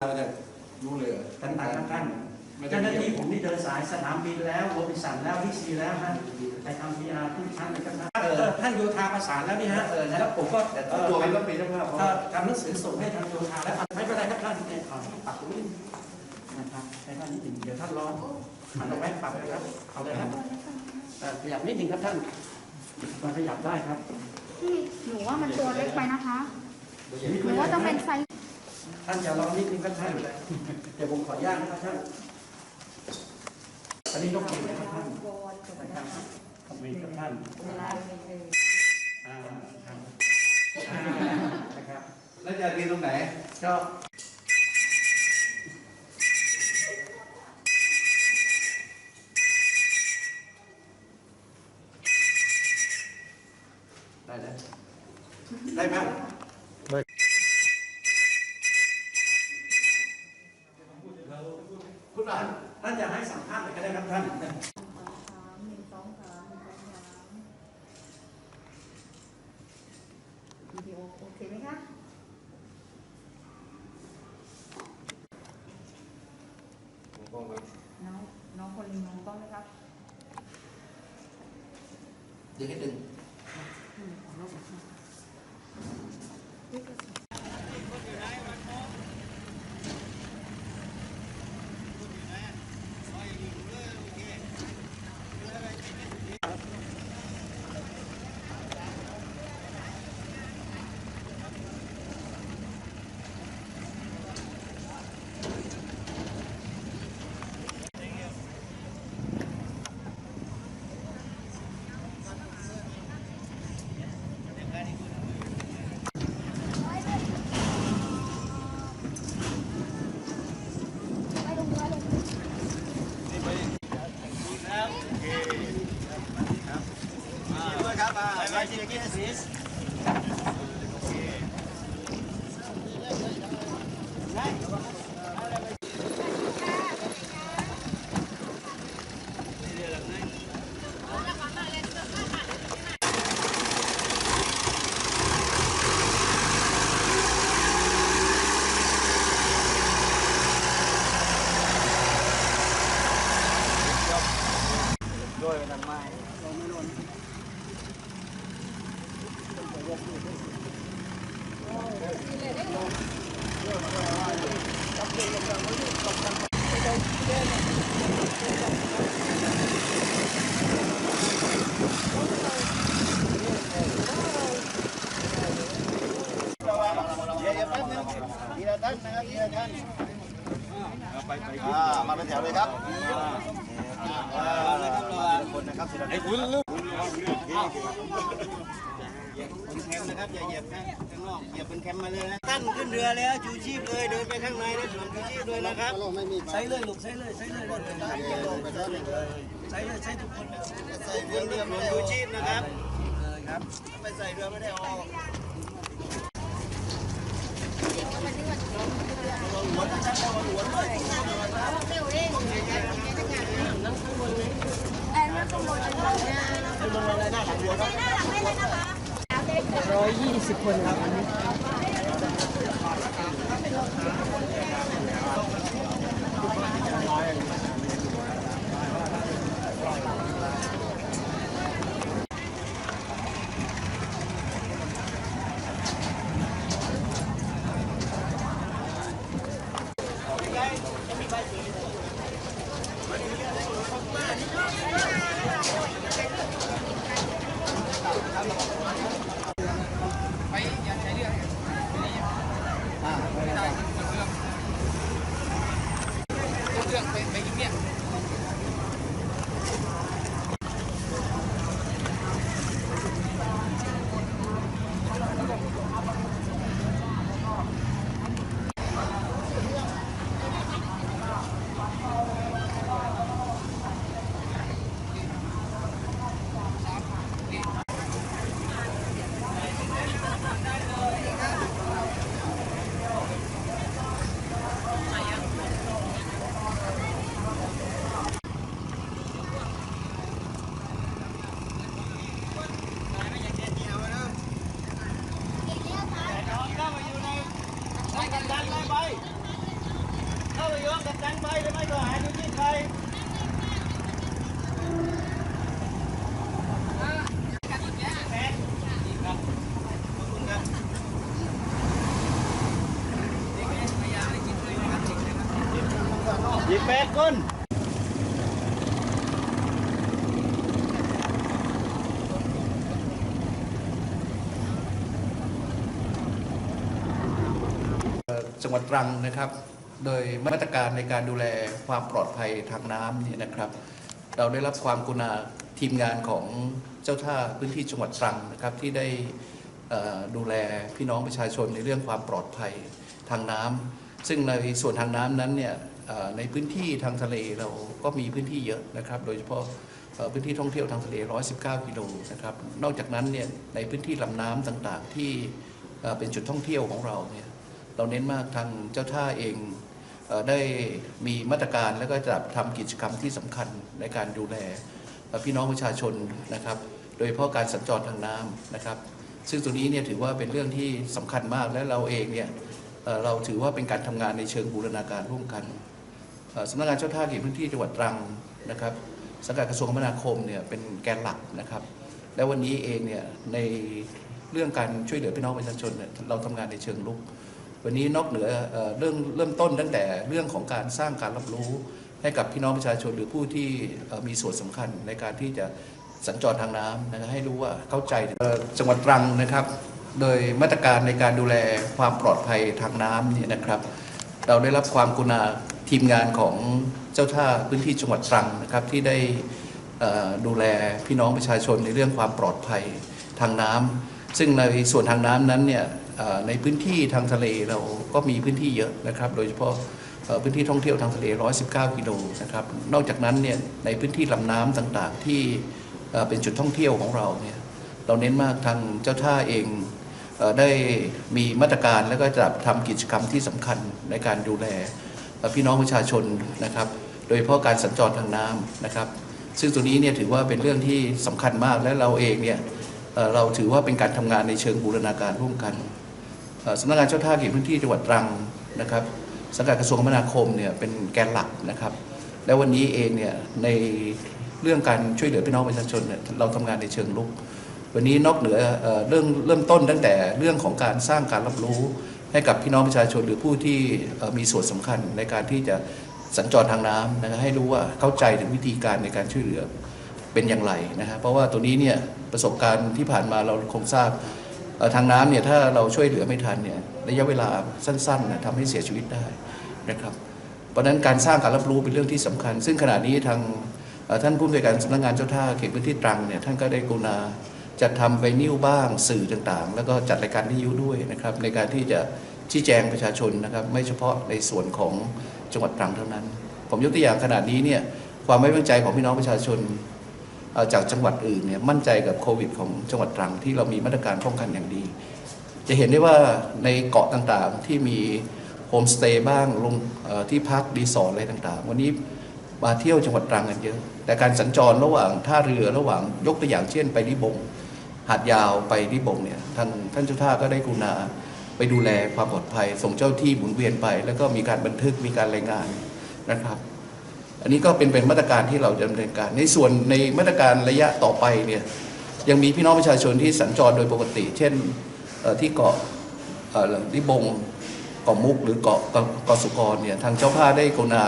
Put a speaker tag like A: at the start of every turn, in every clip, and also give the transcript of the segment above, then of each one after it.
A: เราจะรู้เลยเหรอ
B: ต่างๆครับท่าน
A: ไม่ได้
B: เจ้าหน้าที่ผมนี่เดินสายสนามบินแล้วโรบินสันแล้ววิซีแล้วท่านไปทำพีอาร์ทุกชั้นเลยครับท่านเออท่านโยธาประสานแล้วนี่ฮะเออแล้วผมก็
A: แต่
B: เออ
A: ตัวมันต้องเป็นเจ้าภาพ
B: ก็ทำหนังสือส่งให้ทางโยธาแล้วไม่เป็นไรครับท่านเนี่ยขอปรับตรงนี้นะครับให้ท่านนิดหนึ่งเดี๋ยวท่านร้อนหันเอาไว้ปรับเลยครับเอาเลยครับเอ่อขยับนิดหนึ่งครับท่านมันขยับได้ครับ
C: พี่หนูว่ามันตัวเล็กไปนะคะหนูว่าต้องเป็นไซส์
B: ท่านจะร้อนนิดนึงครับท่านเดี๋ยวผมขออนุญาตนะครับท่านอันนี้นกเองนะครับท่านนะครับขอบคุณครับท่านอ่าครับอ่านะครับ
A: แล้วจะเรียนตรงไหน
B: ก็ คุณหลานท่านจะให้สัมภาษณ์อะไรก็ได้ครับท่าน
C: สามหนึ่งสองสามหนึ่งสองสามวิดีโอโอเคไหมคะน้องน้องคนนี้น้องต้องไหมครับ
B: เดี๋ยวนิดหนึ่ง
D: อ่า มาเป็นแถวเลยครับอ่าคนนะครับทีละไอ้คุณลูก แคมป์นะครับอย่าเหยียบข้างนอกเหยียบเป็นแคมป์มาเลยนะตั้นขึ้นเรือแล้วจูชีพเลยเดินไปข้างในแล้วสวมจูชีพเลยนะครับใช้เลยลูกใช้เลยใช้เลยใช้เลยใช้ทุกคนใส่เรือเรือสวมจูชีพนะครับครับไปใส่เรือไม่ได้ออก
A: เล
D: ยนั่งบนนี้นั่งบนนี้นั่งบนนี้ Si ยี่แปดคน
E: จังหวัดตรังนะครับ โดยมาตรการในการดูแลความปลอดภัยทางน้ำเนี่ยนะครับ เราได้รับความกรุณาทีมงานของเจ้าท่าพื้นที่จังหวัดตรังนะครับที่ได้ดูแลพี่น้องประชาชนในเรื่องความปลอดภัยทางน้ำซึ่งในส่วนทางน้ำนั้นเนี่ย ในพื้นที่ทางทะเลเราก็มีพื้นที่เยอะนะครับ โดยเฉพาะพื้นที่ท่องเที่ยวทางทะเล 119 กิโลนะครับ นอกจากนั้นเนี่ยในพื้นที่ลำน้ำต่างๆ ที่เป็นจุดท่องเที่ยวของเราเนี่ยเราเน้นมากทางเจ้าท่าเองเอได้มีมาตรการแล้วก็จะทำกิจกรรมที่สำคัญในการดูแลพี่น้องประชาชนนะครับ โดยเฉพาะการสัญจรทางน้ำนะครับ ซึ่งตรงนี้เนี่ยถือว่าเป็นเรื่องที่สำคัญมากและเราเองเนี่ยเราถือว่าเป็นการทำงานในเชิงบูรณาการร่วมกัน สำนักงานเจ้าท่าเขตพื้นที่จังหวัดตรังนะครับสังกัดกระทรวงคมนาคมเนี่ยเป็นแกนหลักนะครับ และวันนี้เองเนี่ยในเรื่องการช่วยเหลือพี่น้องประชาชนเนี่ยเราทำงานในเชิงลุก วันนี้นอกเหนือเรื่องเริ่มต้นตั้งแต่เรื่องของการสร้างการรับรู้ให้กับพี่น้องประชาชนหรือผู้ที่มีส่วนสำคัญในการที่จะสัญจรทางน้ำนะครับให้รู้ว่าเข้าใจจังหวัดตรังนะครับ โดยมาตรการในการดูแลความปลอดภัยทางน้ำเนี่ยนะครับ เราได้รับความกรุณา ทีมงานของเจ้าท่าพื้นที่จังหวัดตรังนะครับที่ได้ดูแลพี่น้องประชาชนในเรื่องความปลอดภัยทางน้ำซึ่งในส่วนทางน้ำนั้นเนี่ยในพื้นที่ทางทะเลเราก็มีพื้นที่เยอะนะครับ โดยเฉพาะพื้นที่ท่องเที่ยวทางทะเล 119 กิโลนะครับ นอกจากนั้นเนี่ยในพื้นที่ลำน้ำต่างๆ ที่เป็นจุดท่องเที่ยวของเราเนี่ยเราเน้นมากทางเจ้าท่าเองได้มีมาตรการแล้วก็จะทำกิจกรรมที่สำคัญในการดูแล พี่น้องประชาชนนะครับ โดยเฉพาะการสัญจรทางน้ำนะครับ ซึ่งตรงนี้เนี่ยถือว่าเป็นเรื่องที่สำคัญมากและเราเองเนี่ยเราถือว่าเป็นการทำงานในเชิงบูรณาการร่วมกันสำนักงานเจ้าท่าเขตพื้นที่จังหวัดตรังนะครับสังกัดกระทรวงคมนาคมเนี่ยเป็นแกนหลักนะครับ และวันนี้เองเนี่ยในเรื่องการช่วยเหลือพี่น้องประชาชนเนี่ยเราทำงานในเชิงลุก วันนี้นอกเหนือเรื่องเริ่มต้นตั้งแต่เรื่องของการสร้างการรับรู้ ให้กับพี่น้องประชาชนหรือผู้ที่มีส่วนสำคัญในการที่จะสัญจรทางน้ำนะครับให้รู้ว่าเข้าใจถึงวิธีการในการช่วยเหลือเป็นอย่างไรนะครับเพราะว่าตัวนี้เนี่ยประสบการณ์ที่ผ่านมาเราคงทราบทางน้ำเนี่ยถ้าเราช่วยเหลือไม่ทันเนี่ยระยะเวลาสั้นๆนะทำให้เสียชีวิตได้นะครับ เพราะฉะนั้นการสร้างการรับรู้เป็นเรื่องที่สำคัญ ซึ่งขณะนี้ทางท่านผู้อำนวยการสำนักงานเจ้าท่าเขตพื้นที่ตรังเนี่ยท่านก็ได้กรุณา จัดทำไปนิ้วบ้างสื่อต่างๆ แล้วก็จัดรายการวิทยุด้วยนะครับในการที่จะชี้แจงประชาชนนะครับ ไม่เฉพาะในส่วนของจังหวัดตรังเท่านั้น ผมยกตัวอย่างขนาดนี้เนี่ยความไม่ว้วางใจของพี่น้องประชาชนจากจังหวัดอื่นเนี่ยมั่นใจกับโควิดของจังหวัดตรังที่เรามีมาตรการป้องกันอย่างดี จะเห็นได้ว่าในเกาะต่างๆที่มีโฮมสเตย์บ้างลงที่พักรีสอร์ทอะไรต่างๆ วันนี้มาเที่ยวจังหวัดตรังกันเยอะ แต่การสัญจรระหว่างท่าเรือระหว่างยกตัวอย่างเช่น ไปลิบง หาดยาวไปลิบงเนี่ยท่านท่านเจ้าท่าก็ได้กรุณาไปดูแลความปลอดภัย ส่งเจ้าที่หมุนเวียนไป แล้วก็มีการบันทึกมีการรายงานนะครับ อันนี้ก็เป็นเป็นมาตรการที่เราจะดำเนินการ ในส่วนในมาตรการระยะต่อไปเนี่ยยังมีพี่น้องประชาชนที่สัญจรโดยปกติ เช่นที่เกาะเอ่บงเกาะมุกหรือเกาะเกาะสุกรเนี่ยทางเจ้าภาพได้กรุณา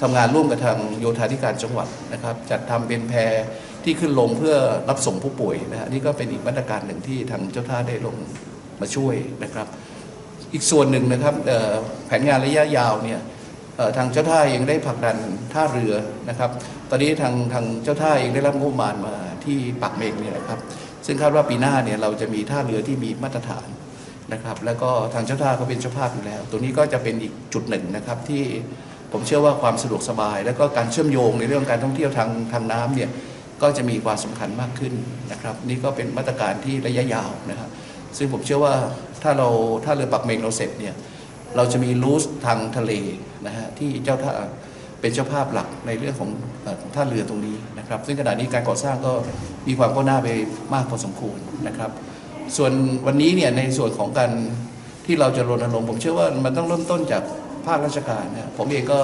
E: ทำงานร่วมกับทางโยธาธิการจังหวัดนะครับ จัดทำเป็นแพร ที่ขึ้นลงเพื่อรับส่งผู้ป่วยนะฮะนี่ก็เป็นอีกมาตรการหนึ่งที่ทางเจ้าท่าได้ลงมาช่วยนะครับ อีกส่วนหนึ่งนะครับแผนงานระยะยาวเนี่ยทางเจ้าท่าเองได้ผลักดันท่าเรือนะครับ ตอนนี้ทางทางเจ้าท่าเองได้รับงบประมาณมาที่ปักเมงเนี่ยนะครับ ซึ่งคาดว่าปีหน้าเนี่ยเราจะมีท่าเรือที่มีมาตรฐานนะครับ แล้วก็ทางเจ้าท่าก็เป็นเจ้าภาพอยู่แล้ว ตัวนี้ก็จะเป็นอีกจุดหนึ่งนะครับที่ผมเชื่อว่าความสะดวกสบาย แล้วก็การเชื่อมโยงในเรื่องการท่องเที่ยวทางทางน้ำเนี่ย ก็จะมีความสำคัญมากขึ้นนะครับ นี่ก็เป็นมาตรการที่ระยะยาวนะครับ ซึ่งผมเชื่อว่าถ้าเราถ้าเรือปักเมงเราเสร็จเนี่ยเราจะมีรูสทางทะเลนะฮะที่เจ้าท่าเป็นเจ้าภาพหลักในเรื่องของท่าเรือตรงนี้นะครับ ซึ่งขณะนี้การก่อสร้างก็มีความก้าวหน้าไปมากพอสมควรนะครับ ส่วนวันนี้เนี่ยในส่วนของการที่เราจะรณรงค์ผมเชื่อว่ามันต้องเริ่มต้นจากภาคราชการนะผมเองก็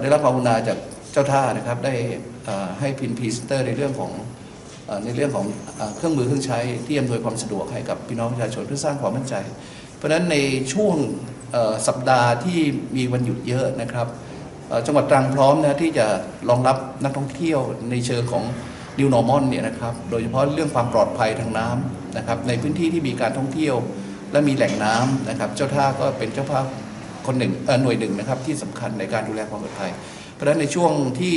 E: ได้รับความกรุณาจากเจ้าท่านะครับได้ ให้พินพรีเซนเตอร์ในเรื่องของในเรื่องของเครื่องมือเครื่องใช้ที่อำนวยความสะดวกให้กับพี่น้องประชาชนเพื่อสร้างความมั่นใจ เพราะฉะนั้นในช่วงสัปดาห์ที่มีวันหยุดเยอะนะครับจังหวัดตรังพร้อมนะที่จะรองรับนักท่องเที่ยวในเชิงของ New Normal เนี่ยนะครับโดยเฉพาะเรื่องความปลอดภัยทางน้ำนะครับในพื้นที่ที่มีการท่องเที่ยว และมีแหล่งน้ำนะครับเจ้าท่าก็เป็นเจ้าภาพคนหนึ่งหน่วยหนึ่งนะครับที่สำคัญในการดูแลความปลอดภัย เพราะฉะนั้นในช่วงที่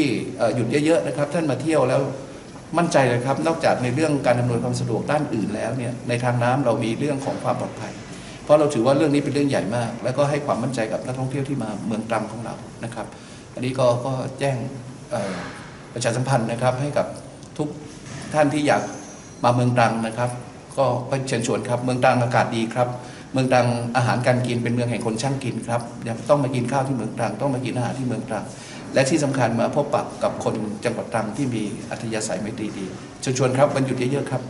E: หยุดเยอะๆนะครับท่านมาเที่ยวแล้วมั่นใจเลยครับ นอกจากในเรื่องการอำนวยความสะดวกด้านอื่นแล้วเนี่ยในทางน้ำเรามีเรื่องของความปลอดภัย เพราะเราถือว่าเรื่องนี้เป็นเรื่องใหญ่มาก แล้วก็ให้ความมั่นใจกับนักท่องเที่ยวที่มาเมืองตรังของเรานะครับ อันนี้ก็ก็แจ้งประชาสัมพันธ์นะครับให้กับทุกท่านที่อยากมาเมืองตรังนะครับ ก็เชิญชวนครับเมืองตรังอากาศดีครับเมืองตรังอาหารการกินเป็นเมืองแห่งคนช่างกินครับอย่าต้องมากินข้าวที่เมืองตรังต้องมากินอาหารที่เมืองตรัง และที่สำคัญมาพบปะกับคนจังหวัดตรังที่มีอัธยาศัยไม่ตรีดีเชิญชวนครับวันหยุดเยอะๆครับ